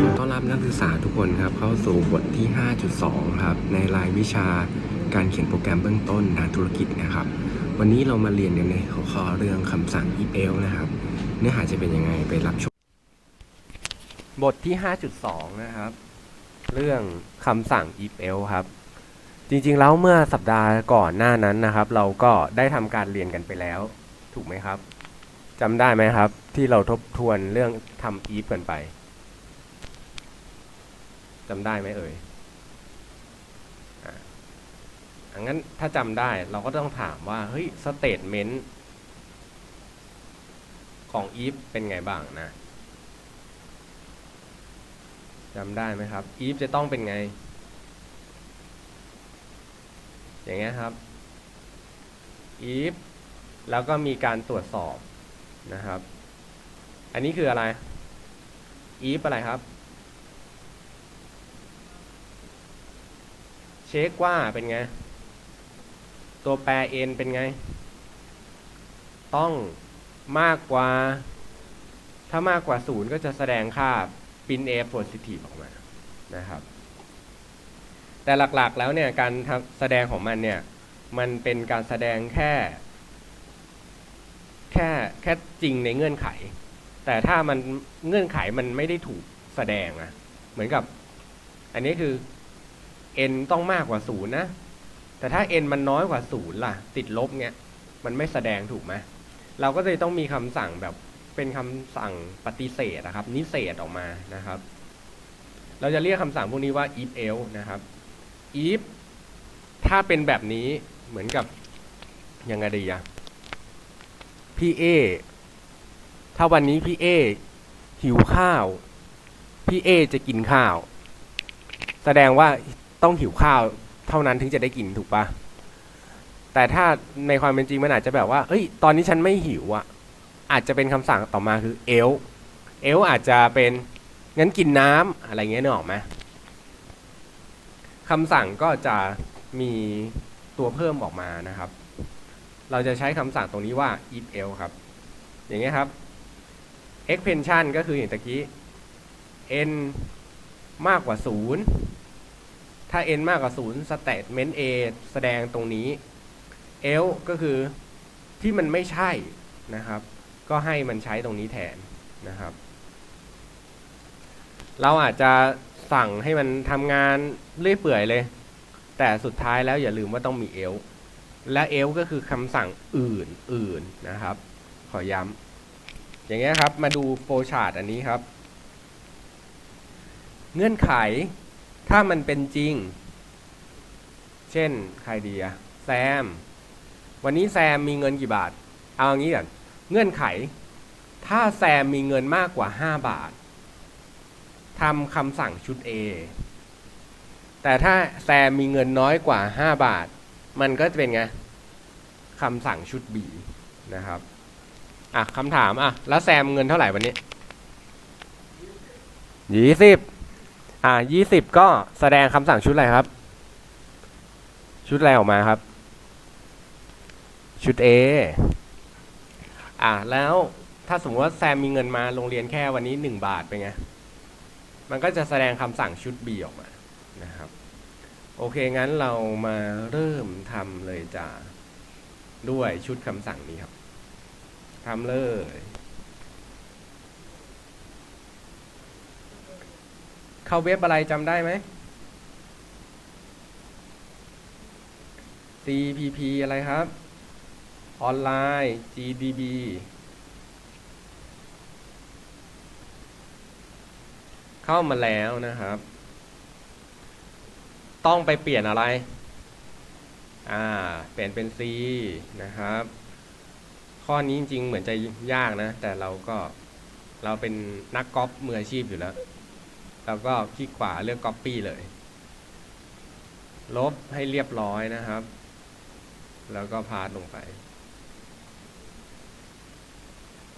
ขอต้อนรับนักศึกษาทุกคนครับ เข้าสู่บทที่ 5.2 ครับ ในรายวิชาการเขียนโปรแกรมเบื้องต้นด้านธุรกิจนะครับ วันนี้เรามาเรียนกันในหัวข้อเรื่องคำสั่ง EL นะครับ เนื้อหาจะเป็นยังไงไปรับชม บทที่ 5.2 นะครับ เรื่องคำสั่ง EL ครับ จริงๆแล้วเมื่อสัปดาห์ก่อนหน้านั้นนะครับ เราก็ได้ทำการเรียนกันไปแล้ว ถูกไหมครับจำได้ไหมครับ ที่เราทบทวนเรื่องทำ if กันไปจำได้ไหมเอ่ยอะอะงั้นถ้าจำได้เราก็ต้องถามว่า เฮ้ยสเตทเมนต์ของ if เป็นไงบ้างนะจำได้ไหมครับ if จะต้องเป็นไง อย่างเงี้ยครับ if แล้วก็มีการตรวจสอบนะครับ อันนี้คืออะไร if อะไรครับ เช็คว่าเป็นไง ตัวแปร n เป็นไง ต้องมากกว่า ถ้ามากกว่า 0 ก็จะแสดงค่า pin a positive ออกมานะครับ แต่หลักๆแล้วเนี่ยการแสดงของมันเนี่ยมันเป็นการแสดงแค่ แค่แค่จริงในเงื่อนไข แต่ถ้ามันเงื่อนไขมันไม่ได้ถูกแสดงอะเหมือนกับ อันนี้คือ n ต้องมากกว่าศูนย์นะแต่ถ้า n มันน้อยกว่าศูนย์ล่ะ ติดลบเงี้ยมันไม่แสดงถูกไหมเราก็เลยต้องมีคำสั่งแบบเป็นคำสั่งปฏิเสธนะครับ นิเศษออกมานะครับ เราจะเรียกคำสั่งพวกนี้ว่า if else นะครับ if ถ้าเป็นแบบนี้เหมือนกับยังไงดีอะพี่เอถ้าวันนี้พี่เอหิวข้าว พี่เอจะกินข้าว แสดงว่าต้องหิวข้าวเท่านั้นถึงจะได้กินถูกปะแต่ถ้าในความเป็นจริงมันอาจจะแบบว่า เอ้ย ตอนนี้ฉันไม่หิวอะอาจจะเป็นคำสั่งต่อมาคือเอล เอลอาจจะเป็นงั้นกินน้ำอะไรเงี้ยนึกออกไหม คำสั่งก็จะมีตัวเพิ่มออกมานะครับ เราจะใช้คำสั่งตรงนี้ว่า if else ครับ อย่างเงี้ยครับ expansion ก็คืออย่างตะกี้ n มากกว่า 0 ถ้า n มากกว่า 0 statement a แสดงตรงนี้ else ก็คือที่มันไม่ใช่นะครับ ก็ให้มันใช้ตรงนี้แทนนะครับ เราอาจจะ สั่งให้มันทำงานเรื่อยเปื่อยเลย แต่สุดท้ายแล้วอย่าลืมว่าต้องมี else และ else ก็คือคำสั่งอื่นอื่นนะครับ ขอย้ำอย่างเงี้ยครับ มาดูโฟชาร์ตอันนี้ครับ เงื่อนไข ถ้ามันเป็นจริง เช่นใครดีอะแซม วันนี้แซมมีเงินกี่บาท เอาอย่างี้ก่อนเงื่อนไข ถ้าแซมมีเงินมากกว่า 5 บาท ทำคำสั่งชุด A แต่ถ้าแซมมีเงินน้อยกว่า 5 บาท มันก็จะเป็นไงคำสั่งชุด B นะครับอะคำถามอะแล้วแซมเงินเท่าไหร่วันนี้ยี่สิบอะยี่สิบก็แสดงคำสั่งชุดอะไรครับ ชุดอะไรออกมาครับ ชุด A อะแล้วถ้าสมมติว่าแซมมีเงินมาโรงเรียนแค่วันนี้หนึ่งบาทเป็นไง มันก็จะแสดงคำสั่งชุด B ออกมานะครับ โอเค งั้นเรามาเริ่มทำเลยจ้าด้วยชุดคำสั่งนี้ครับทำเลยเข้าเว็บอะไรจำได้ไหม CPP อะไรครับ ออนไลน์ GDB เข้ามาแล้วนะครับ ต้องไปเปลี่ยนอะไร อ่า เปลี่ยนเป็น C นะครับ ข้อนี้จริงๆ เหมือนจะยากนะ แต่เราก็เราเป็นนักก๊อปมืออาชีพอยู่แล้ว เราก็คลิกขวาเลือก Copy เลย ลบให้เรียบร้อยนะครับ แล้วก็พาสลงไป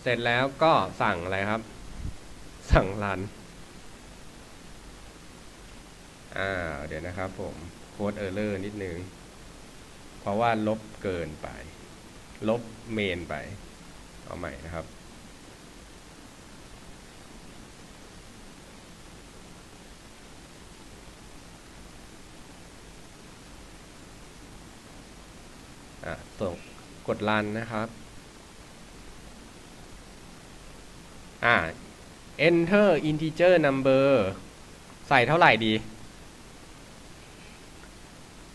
เสร็จแล้วก็สั่งอะไรครับ สั่งรัน อ่าเดี๋ยวนะครับผมโค้ดเออร์เลอร์นิดนึง เพราะว่าลบเกินไป ลบเมนไป เอาใหม่นะครับ อะส่งกดรันนะครับ อ่า enter integer number ใส่เท่าไหร่ดี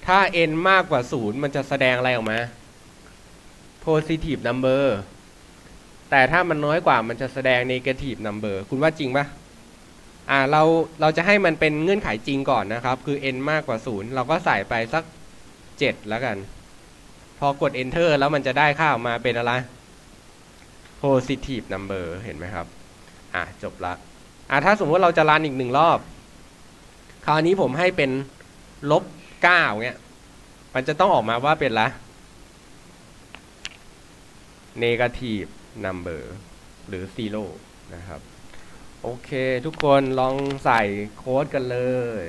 ถ้า n มากกว่า 0 มันจะแสดงอะไรออกมา positive number แต่ถ้ามันน้อยกว่ามันจะแสดง negative number คุณว่าจริงปะอ่าเราเราจะให้มันเป็นเงื่อนไขจริงก่อนนะครับ คือ n มากกว่า 0 เราก็ใส่ไปสัก 7 แล้วกัน พอกด enter แล้วมันจะได้ค่าออกมาเป็นอะไร positive number เห็นไหมครับ อะจบละอะถ้าสมมติเราจะรันอีกหนึ่งรอบ คราวนี้ผมให้เป็นลบ เก้าเงี้ย มันจะต้องออกมาว่าเป็นละเนกาทีฟนัมเบอร์หรือซีโร่นะครับ โอเคทุกคนลองใส่โค้ดกันเลย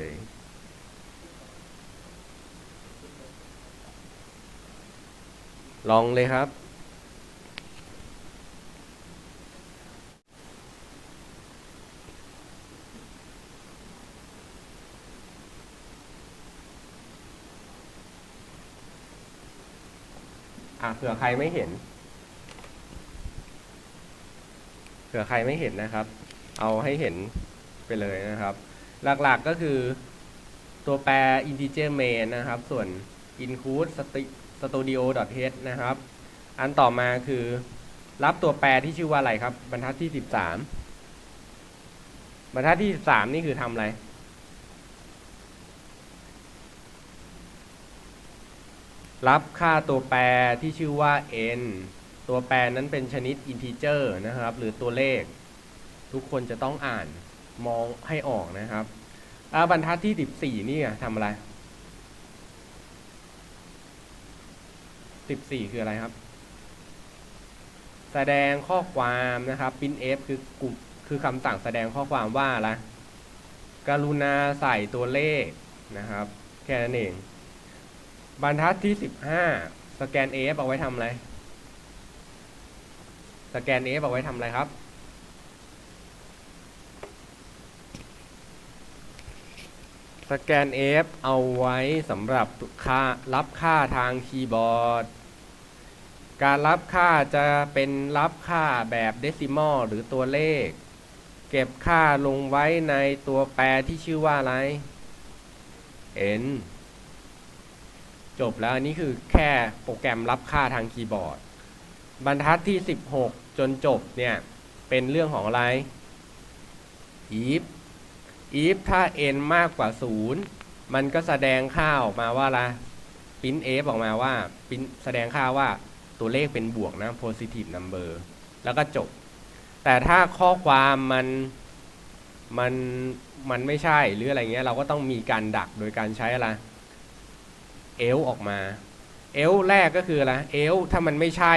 ลองเลยครับ อะเผื่อใครไม่เห็น เผื่อใครไม่เห็นนะครับ เอาให้เห็นไปเลยนะครับ หลักๆก็คือตัวแปร integer main นะครับ ส่วน include studio h นะครับ อันต่อมาคือรับตัวแปรที่ชื่อว่าอะไรครับ บรรทัดที่ 13 บรรทัดที่ 13 นี่คือทำอะไร รับค่าตัวแปรที่ชื่อว่า n ตัวแปรนั้นเป็นชนิด integer นะครับ หรือตัวเลข ทุกคนจะต้องอ่านมองให้ออกนะครับอ่าบรรทัดที่ 14 นี่ทำอะไร 14 คืออะไรครับ แสดงข้อความนะครับ printf คือกลุ่มคือคำสั่งแสดงข้อความว่าอะไรกรุณาใส่ตัวเลขนะครับ แค่นั้นเอง บรรทัดที่15สแกน AF เอาไว้ทำอะไร สแกน AF เอาไว้ทำอะไรครับสแกน AF เอาไว้สำหรับค่ารับค่าทางคีย์บอร์ด การรับค่าจะเป็นรับค่าแบบเดซิมอลหรือตัวเลข เก็บค่าลงไว้ในตัวแปรที่ชื่อว่าอะไร n จบแล้วอันนี้คือแค่โปรแกรมรับค่าทางคีย์บอร์ด บรรทัดที่ 16 จนจบเนี่ย เป็นเรื่องของอะไร if if ถ้า n มากกว่า 0 มันก็แสดงค่าออกมาว่าอะไร print f ออกมาว่า print แสดงค่าว่าตัวเลขเป็นบวกนะ positive number แล้วก็จบ แต่ถ้าข้อความมันมันมันไม่ใช่หรืออะไรเงี้ยเราก็ต้องมีการดักโดยการใช้อะไร เอลออกมาเอลแรกก็คืออะไรเอลถ้ามันไม่ใช่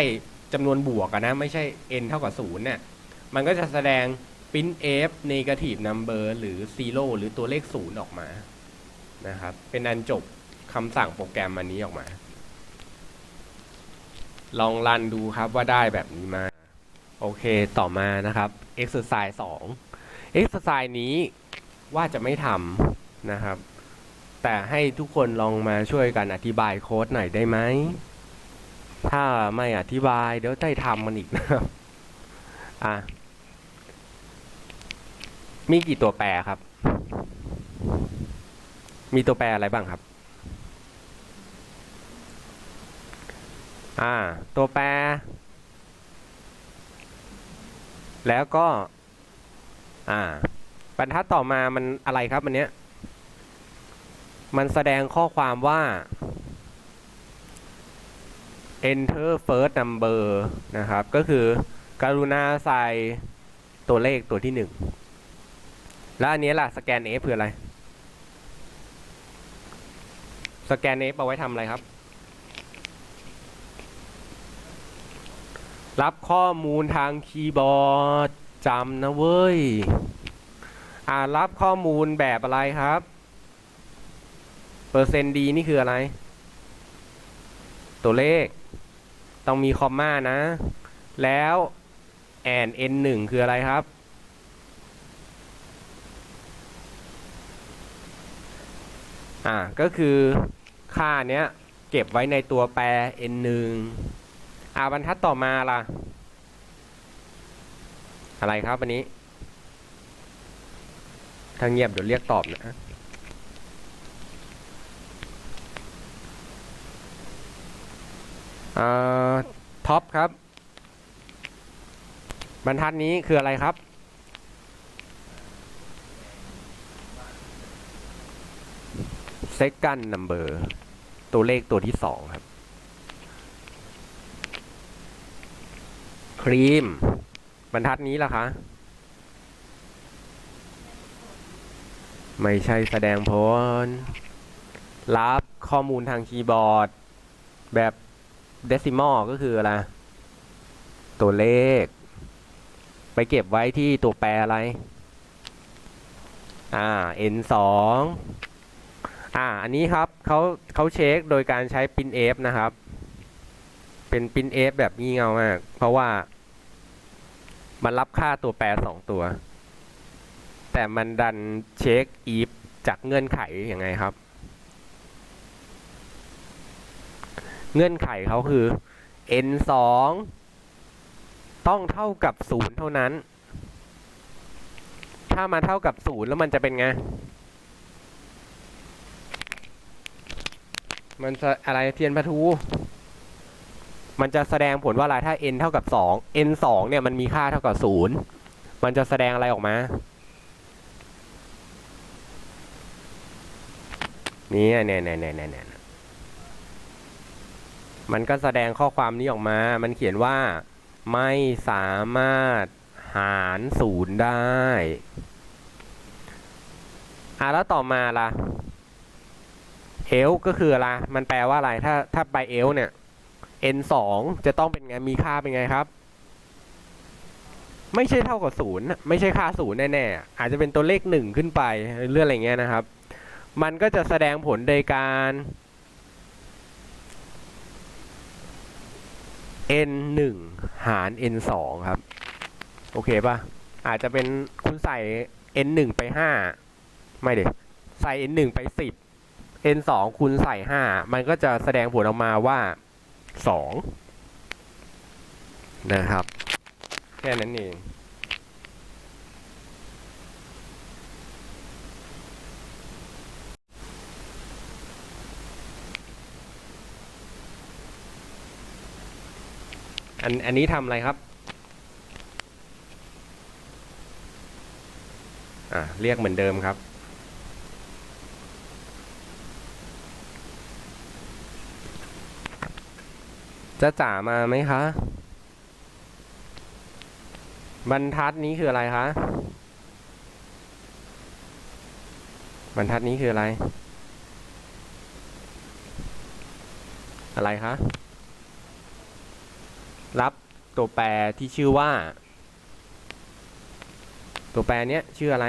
จำนวนบวกนะ ไม่ใช่ n เท่ากับ0เนี่ยมันก็จะแสดง print f negative number หรือ zero หรือตัวเลข 0 ออกมานะครับ เป็นอันจบคำสั่งโปรแกรมอันนี้ออกมา ลองรันดูครับว่าได้แบบนี้มาโอเคต่อมานะครับ exercise 2 exercise นี้ว่าจะไม่ทำนะครับ แต่ให้ทุกคนลองมาช่วยกันอธิบายโค้ดหน่อยได้ไหม ถ้าไม่อธิบายเดี๋ยวได้ทำมันอีกนะครับ อะ มีกี่ตัวแปรครับ มีตัวแปรอะไรบ้างครับ อ่า ตัวแปร แล้วก็ อ่า บรรทัดต่อมามันอะไรครับอันเนี้ย มันแสดงข้อความว่า enter first number นะครับ ก็คือกรุณาใส่ตัวเลขตัวที่หนึ่งแล้วอันนี้ล่ะ สแกน F คืออะไร สแกน F เอาไว้ทำอะไรครับ รับข้อมูลทางคีย์บอร์ดจำนะเว้ย อ่ารับข้อมูลแบบอะไรครับ เปอร์เซ็นต์ดีนี่คืออะไร ตัวเลข ต้องมีคอมมานะ แล้ว and n หนึ่งคืออะไรครับ อ่า ก็คือค่าเนี้ย เก็บไว้ในตัวแปร n หนึ่งอ่าบรรทัดต่อมาล่ะ อะไรครับอันนี้ถ้าเงียบเดี๋ยวเรียกตอบนะ อ่าท็อปครับ บรรทัดนี้คืออะไรครับ second number ตัวเลขตัวที่สองครับ ครีม บรรทัดนี้ล่ะคะ ไม่ใช่แสดงผล รับข้อมูลทางคีย์บอร์ด แบบ decimal ก็คืออะไร ตัวเลข ไปเก็บไว้ที่ตัวแปรอะไร อ่า n สองอ่า อันนี้ครับเขาเขาเช็คโดยการใช้ pin f นะครับ เป็น pin f แบบงี่เงามาก เพราะว่า มันรับค่าตัวแปรสองตัว แต่มันดันเช็ค if จากเงื่อนไขยังไงครับ เงื่อนไขเขาคือ n สองต้องเท่ากับศูนย์เท่านั้น ถ้ามาเท่ากับศูนย์แล้วมันจะเป็นไง มันจะอะไรเทียนพะทู มันจะแสดงผลว่าอะไรถ้า n เท่ากับสอง n สองเนี่ยมันมีค่าเท่ากับศูนย์มันจะแสดงอะไรออกมานี่เนี่ยเนี่ยเนี่ยเนี่ยเนี่ย มันก็แสดงข้อความนี้ออกมา มันเขียนว่าไม่สามารถหารศูนย์ได้อะแล้วต่อมาล่ะเอลก็คืออะไร มันแปลว่าอะไร ถ้าถ้าไปเอลเนี่ย n สองจะต้องเป็นไง มีค่าเป็นไงครับ ไม่ใช่เท่ากับศูนย์ไม่ใช่ค่าศูนย์แน่ๆ อาจจะเป็นตัวเลขหนึ่งขึ้นไปเรื่องอะไรเงี้ยนะครับ มันก็จะแสดงผลโดยการ n หนึ่งหาร n สองครับ โอเคป่ะ อาจจะเป็นคุณใส่ n หนึ่งไปห้าไม่เด็ใส่ n หนึ่งไปสิบ n สองคูณใส่ห้ามันก็จะแสดงผลออกมาว่าสองนะครับ แค่นั้นเอง อันอันนี้ทำอะไรครับ อ่าเรียกเหมือนเดิมครับ จะจ่ามาไหมคะ บรรทัดนี้คืออะไรคะบรรทัดนี้คืออะไร อะไรคะ รับตัวแปรที่ชื่อว่า ตัวแปรเนี้ยชื่ออะไร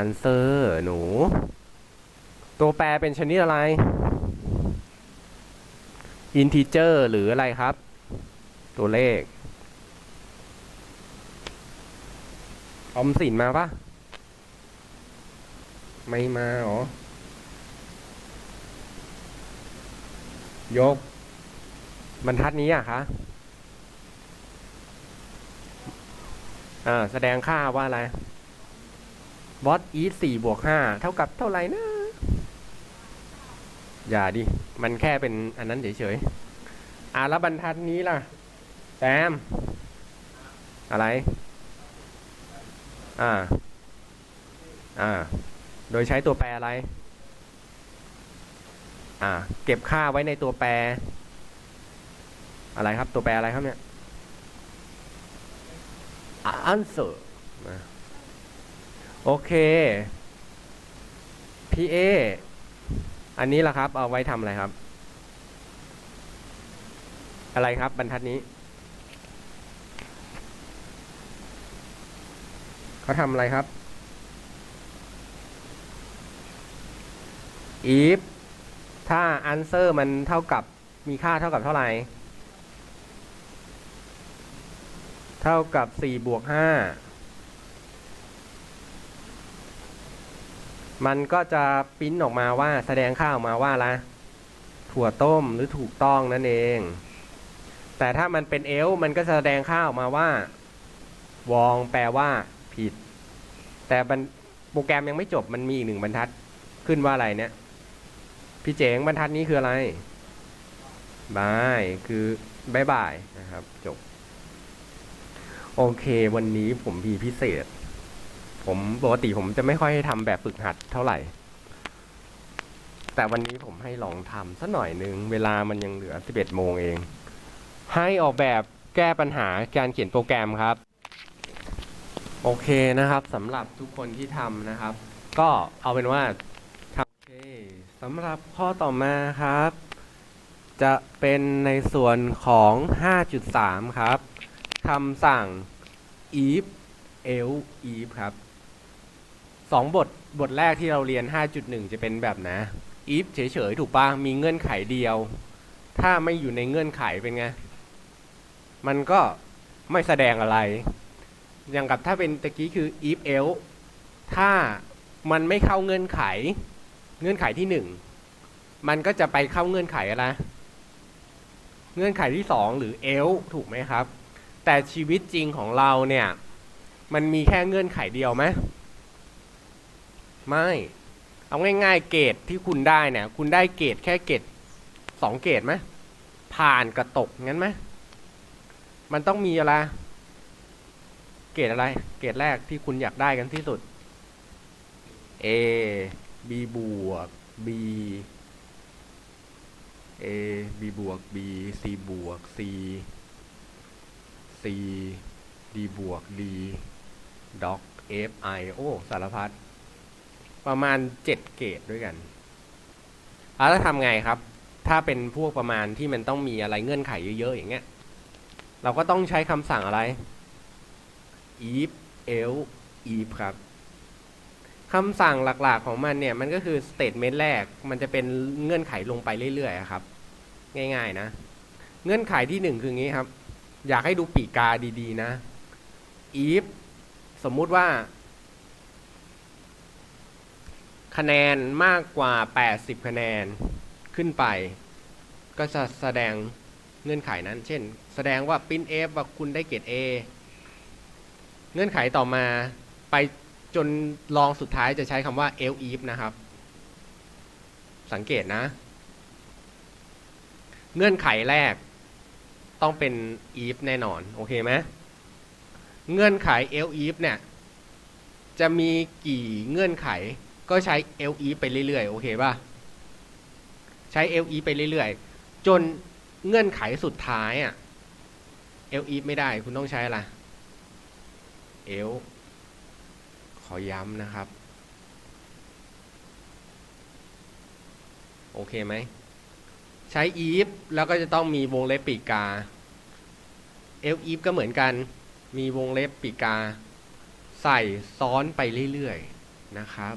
answer หนู ตัวแปรเป็นชนิดอะไร integer หรืออะไรครับ ตัวเลขออมสินมาปะไม่มาหรอ ยก บรรทัดนี้อะคะอ่าแสดงค่าว่าอะไร what is สี่บวกห้าเท่ากับเท่าไหร่นะ อย่าดิ มันแค่เป็นอันนั้นเฉยๆอ่าแล้วบรรทัดนี้ล่ะแตมอะไร อ่า อ่า โดยใช้ตัวแปรอะไร อ่า เก็บค่าไว้ในตัวแปร อะไรครับ ตัวแปรอะไรครับเนี่ย answer มาโอเค PA อันนี้ล่ะครับ เอาไว้ทำอะไรครับ อะไรครับบรรทัดนี้ เขาทำอะไรครับ if ถ้า answer มันเท่ากับมีค่าเท่ากับเท่าไหร่ เท่ากับ4บวก5มันก็จะปริ้นออกมาว่าแสดงค่าออกมาว่าละถั่วต้มหรือถูกต้องนั่นเอง แต่ถ้ามันเป็นเอลมันก็แสดงค่าออกมาว่า วองแปลว่า ผิด แต่โปรแกรมยังไม่จบมันมีอีกหนึ่งบรรทัดขึ้นว่าอะไรเนี่ย พี่เจ๋งบรรทัดนี้คืออะไรบายคือบายบายนะครับ จบ โอเค วันนี้ผมมีพิเศษ ผมปกติผมจะไม่ค่อยทำแบบฝึกหัดเท่าไหร่ แต่วันนี้ผมให้ลองทำสักหน่อยนึง เวลามันยังเหลือ 11 โมงเอง ให้ออกแบบแก้ปัญหาการเขียนโปรแกรมครับ โอเคนะครับสำหรับทุกคนที่ทำนะครับ ก็เอาเป็นว่า สำหรับข้อต่อมาครับ จะเป็นในส่วนของ 5.3 ครับคำสั่ง if else if ครับสองบทบทแรกที่เราเรียน 5.1 จะเป็นแบบนะ if เฉยๆ ถูกปะมีเงื่อนไขเดียว ถ้าไม่อยู่ในเงื่อนไขเป็นไง มันก็ไม่แสดงอะไร อย่างกับถ้าเป็นตะกี้คือ if else ถ้ามันไม่เข้าเงื่อนไข เงื่อนไขที่หนึ่งมันก็จะไปเข้าเงื่อนไขอะไร เงื่อนไขที่สองหรือ else ถูกไหมครับ แต่ชีวิตจริงของเราเนี่ย มันมีแค่เงื่อนไขเดียวไหมไม่ เอาง่ายๆ เกรดที่คุณได้เนี่ย คุณได้เกรดแค่เกรดสองเกรดไหมผ่านกับตกงั้นไหมมันต้องมีอะไร เกรดอะไร เกรดแรกที่คุณอยากได้กันที่สุด A B บวก B A B บวก B C บวก C C D บวก D Doc F I โอ้สารพัดประมาณเจ็ดเกรดด้วยกันแล้วทำไงครับ ถ้าเป็นพวกประมาณที่มันต้องมีอะไรเงื่อนไขเยอะๆอย่างเงี้ย เราก็ต้องใช้คำสั่งอะไร if else if ครับ คำสั่งหลักๆของมันเนี่ยมันก็คือ statement แรก มันจะเป็นเงื่อนไขลงไปเรื่อยๆครับ ง่ายๆนะ เงื่อนไขที่หนึ่งคืองี้ครับ อยากให้ดูปีกาดีๆนะ if สมมุติว่า คะแนนมากกว่า 80 คะแนนขึ้นไป ก็จะแสดงเงื่อนไขนั้น เช่น แสดงว่า print f ว่าคุณได้เกรด A เงื่อนไขต่อมาไป จนลองสุดท้ายจะใช้คำว่า else if นะครับ สังเกตนะ เงื่อนไขแรกต้องเป็น if แน่นอน โอเคไหมเงื่อนไข else if เนี่ย จะมีกี่เงื่อนไขก็ใช้ else if ไปเรื่อยๆ โอเคป่ะ ใช้ else if ไปเรื่อยๆ จนเงื่อนไขสุดท้ายอะ else if ไม่ได้คุณต้องใช้อะไร else อย้ำนะครับ โอเคไหม ใช้ if แล้วก็จะต้องมีวงเล็บปีกา l if ก็เหมือนกัน มีวงเล็บปีกา ใส่ซ้อนไปเรื่อยๆนะครับ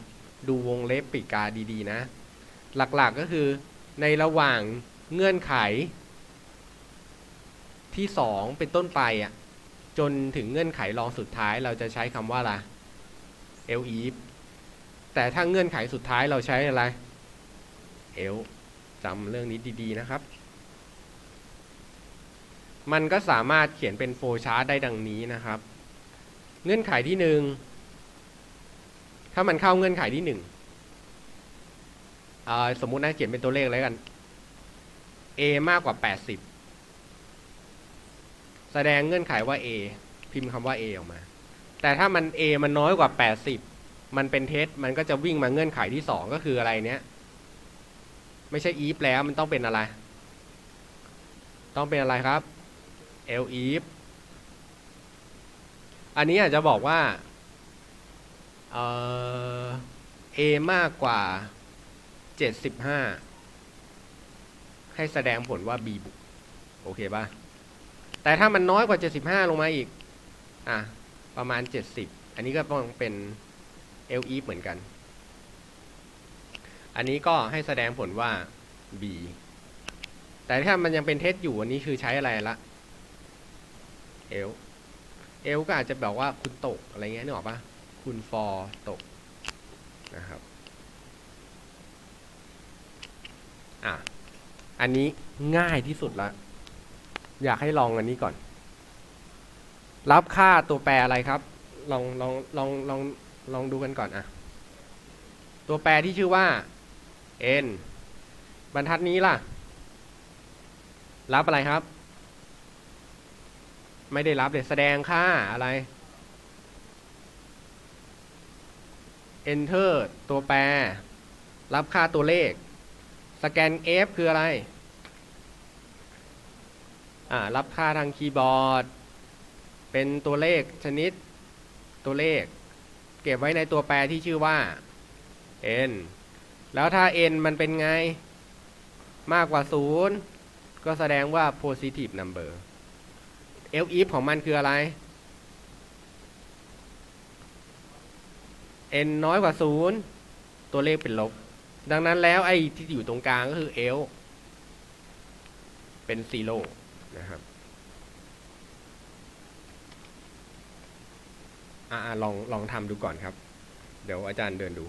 ดูวงเล็บปีกาดีๆนะ หลักๆก็คือในระหว่างเงื่อนไข ที่สองเป็นต้นไปอะจนถึงเงื่อนไขรองสุดท้ายเราจะใช้คำว่าอะไร else if แต่ถ้าเงื่อนไขสุดท้ายเราใช้อะไร l จำเรื่องนี้ดีๆนะครับ มันก็สามารถเขียนเป็นโฟล์ชาร์ตได้ดังนี้นะครับ เงื่อนไขที่หนึ่งถ้ามันเข้าเงื่อนไขที่หนึ่งสมมุตินะเขียนเป็นตัวเลขแล้วกัน a มากกว่า 80 แสดงเงื่อนไขว่า a พิมพ์คำว่า a ออกมา แต่ถ้ามัน a มันน้อยกว่า 80 มันเป็นเท็จมันก็จะวิ่งมาเงื่อนไขที่สองก็คืออะไรเนี้ย ไม่ใช่ if แล้วมันต้องเป็นอะไร ต้องเป็นอะไรครับ l if อันนี้อาจจะบอกว่าเออ a มากกว่า 75 ให้แสดงผลว่า b บุกโอเคป่ะ แต่ถ้ามันน้อยกว่า 75 ลงมาอีก อะ ประมาณ 70 อันนี้ก็ต้องเป็น else if เหมือนกัน อันนี้ก็ให้แสดงผลว่า b แต่ถ้ามันยังเป็นเท็จอยู่อันนี้คือใช้อะไรละ l l ก็อาจจะแบบว่าคุณตกอะไรเงี้ยนึกออกปะคุณ for ตกนะครับ อะ อันนี้ง่ายที่สุดละ อยากให้ลองอันนี้ก่อน รับค่าตัวแปรอะไรครับ ลองลองลองลองลองดูกันก่อนอะตัวแปรที่ชื่อว่า n บรรทัดนี้ล่ะ รับอะไรครับ ไม่ได้รับเลยแสดงค่าอะไร enter ตัวแปร รับค่าตัวเลข สแกน F คืออะไร อ่า รับค่าทางคีย์บอร์ด เป็นตัวเลขชนิดตัวเลข เก็บไว้ในตัวแปรที่ชื่อว่า n แล้วถ้า n มันเป็นไง มากกว่า 0 ก็แสดงว่า positive number l if ของมันคืออะไร n น้อยกว่า 0 ตัวเลขเป็นลบ ดังนั้นแล้วไอ้ที่อยู่ตรงกลางก็คือ l เป็น zero นะครับ อ่าลองลองทำดูก่อนครับ เดี๋ยวอาจารย์เดินดู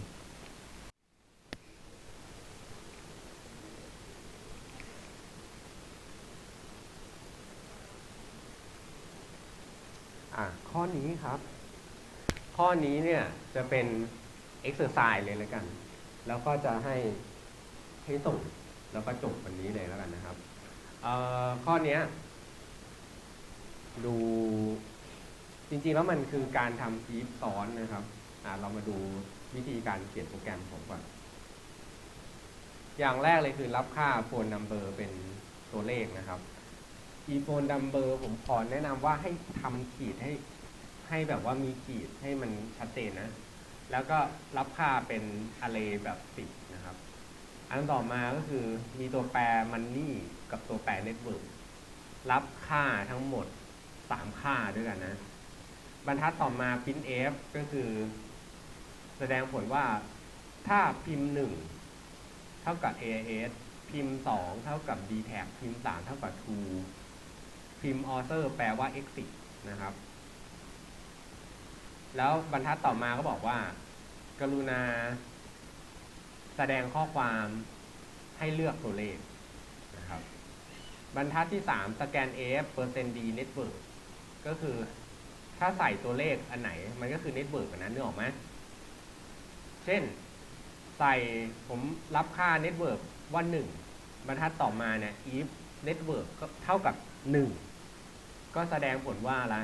อะข้อนี้ครับ ข้อนี้เนี่ยจะเป็น exercise เลยแล้วกัน แล้วก็จะให้ให้ส่งแล้วก็จบวันนี้เลยแล้วกันนะครับอ่อข้อนี้ดู จริงๆแล้วมันคือการทำ if ซ้อนนะครับเรามาดูวิธีการเขียนโปรแกรมผมก่อน อย่างแรกเลยคือรับค่า phone number เป็นตัวเลขนะครับ e phone number ผมขอแนะนำว่าให้ทำขีดให้ให้แบบว่ามีขีดให้มันชัดเจนนะ แล้วก็รับค่าเป็น array แบบสิบนะครับ อันต่อมาก็คือมีตัวแปร money กับตัวแปร network รับค่าทั้งหมด 3 ค่าด้วยกันนะ บรรทัดต่อมา print f ก็คือ แสดงผลว่าถ้าพิมพ์ 1 เท่ากับ AIS พิมพ์ 2 เท่ากับ d t a g พิมพ์ 3 เท่ากับ true พิมพ์ author แปลว่า exit นะครับ แล้วบรรทัดต่อมาก็บอกว่า กรุณา แสดงข้อความให้เลือกตัวเลขนะครับ บรรทัดที่ 3 สแกน F เปอร์เซ็นต์ D network ก็คือ ถ้าใส่ตัวเลขอันไหน มันก็คือ network อันนั้นนึกออกไหมเช่น ใส่ผมรับค่า network ว่า1บรรทัดต่อมาเนี่ย if network ก็เท่ากับ 1 ก็แสดงผลว่าอะ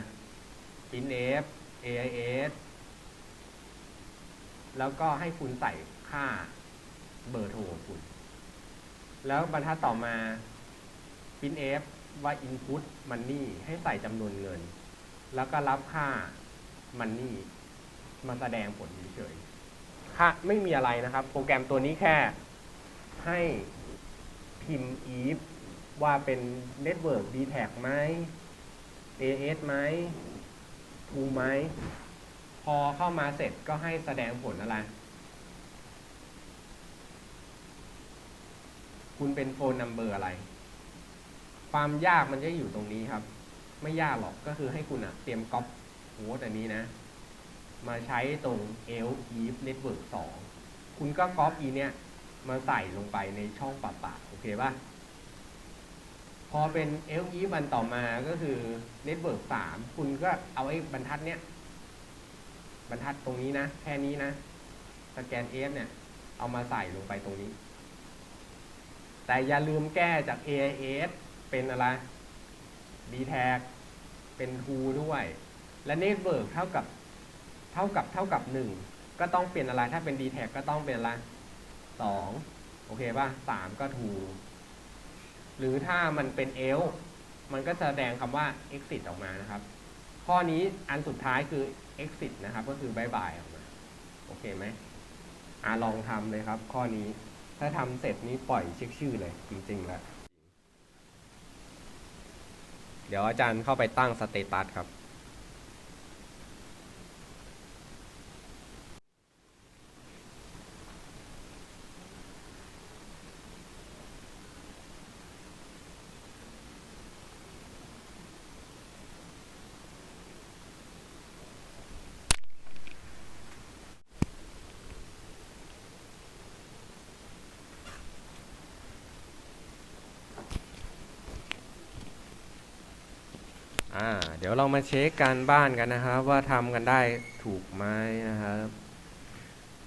print f AIS แล้วก็ให้คุณใส่ค่าเบอร์โทรคุณ แล้วบรรทัดต่อมา print f ว่า input money ให้ใส่จำนวนเงิน แล้วก็รับค่า money มาแสดงผลเฉยๆค่ะไม่มีอะไรนะครับ โปรแกรมตัวนี้แค่ให้พิมพ์ if ว่าเป็น network d t a g ไหม AS ไหมทูไหม พอเข้ามาเสร็จก็ให้แสดงผลอะไร คุณเป็นโฟนนัมเบอร์อะไร ความยากมันจะอยู่ตรงนี้ครับ ไม่ยากหรอกก็คือให้คุณอะเตรียมก๊อปโค้ดอันนี้นะ มาใช้ตรง l if network 2 คุณก็ก๊อปอีเนี้ยมาใส่ลงไปในช่องปะปะโอเคป่ะ พอเป็น l if วันต่อมาก็คือ network 3 คุณก็เอาไอ้บรรทัดเนี้ยบรรทัดตรงนี้นะแค่นี้นะ สแกน F เนี่ย เอามาใส่ลงไปตรงนี้ แต่อย่าลืมแก้จาก AIS เป็นอะไร d t a g เป็น True ด้วย และ Network เท่ากับเท่ากับเท่ากับ 1 ก็ต้องเปลี่ยนอะไร ถ้าเป็น d t a g ก็ต้องเป็นอะไร2โอเคป่ะ3ก็ True หรือถ้ามันเป็น else มันก็แสดงคำว่า exit ออกมานะครับ ข้อนี้อันสุดท้ายคือ exit นะครับ ก็คือบายบายออกมา โอเคไหมอ่าลองทำเลยครับ ข้อนี้ถ้าทำเสร็จนี้ปล่อยเช็คชื่อเลยจริงๆแล้ว เดี๋ยวอาจารย์เข้าไปตั้งสเตตัสครับ อ่า เดี๋ยวเรามาเช็คการบ้านกันนะครับ ว่าทำกันได้ถูกไหมนะครับ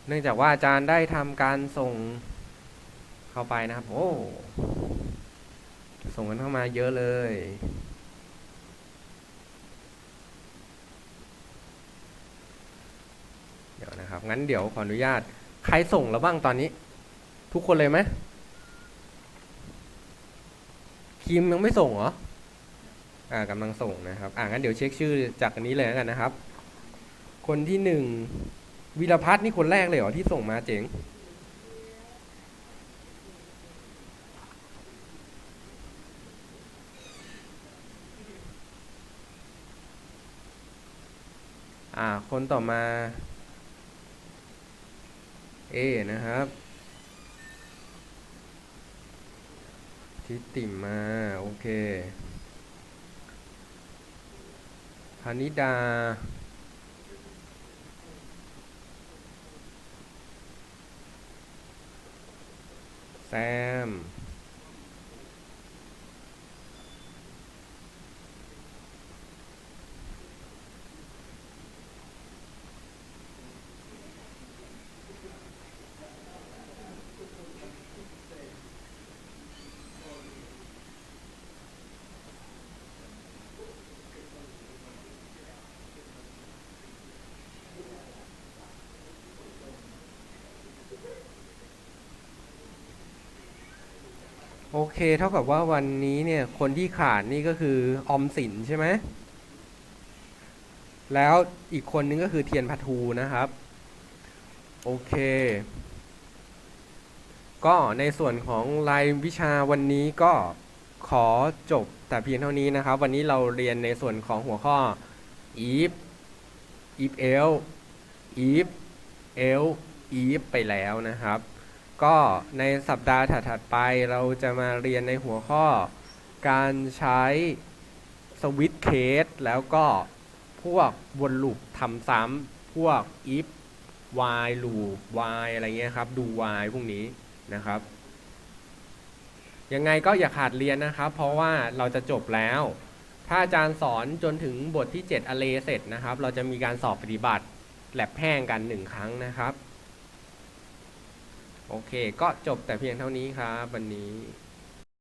เนื่องจากว่าอาจารย์ได้ทำการส่งเข้าไปนะครับ โอ้ส่งกันเข้ามาเยอะเลยเดี๋ยวนะครับ งั้นเดี๋ยวขออนุญาต ใครส่งแล้วบ้างตอนนี้ ทุกคนเลยไหมคิมยังไม่ส่งเหรอ อ่ากำลังส่งนะครับ อ่างั้นเดี๋ยวเช็คชื่อจากอันนี้เลยแล้วกันนะครับ คนที่หนึ่งวีรพัฒน์นี่คนแรกเลยเหรอที่ส่งมาเจ๋ง อ่า คนต่อมา เอ นะครับทิติมา โอเคานิดา แซม เคเท่ากับว่าวันนี้เนี่ยคนที่ขาดนี่ก็คือออมสินใช่ไหมแล้วอีกคนนึงก็คือเทียนพัทูนะครับ โอเค ก็ในส่วนของรายวิชาวันนี้ก็ขอจบแต่เพียงเท่านี้นะครับ วันนี้เราเรียนในส่วนของหัวข้อ if if else if else if ไปแล้วนะครับ ก็ในสัปดาห์ถัดๆไปเราจะมาเรียนในหัวข้อ การใช้สวิตเคสแล้วก็พวกวนลูปทำซ้ำพวก if while loop while อะไรเงี้ยครับดู while พวกนี้นะครับ ยังไงก็อย่าขาดเรียนนะครับ เพราะว่าเราจะจบแล้ว ถ้าอาจารย์สอนจนถึงบทที่7 array เสร็จนะครับ เราจะมีการสอบปฏิบัติแลบแห้งกันหนึ่งครั้งนะครับ โอเค ก็จบแต่เพียงเท่านี้ครับวันนี้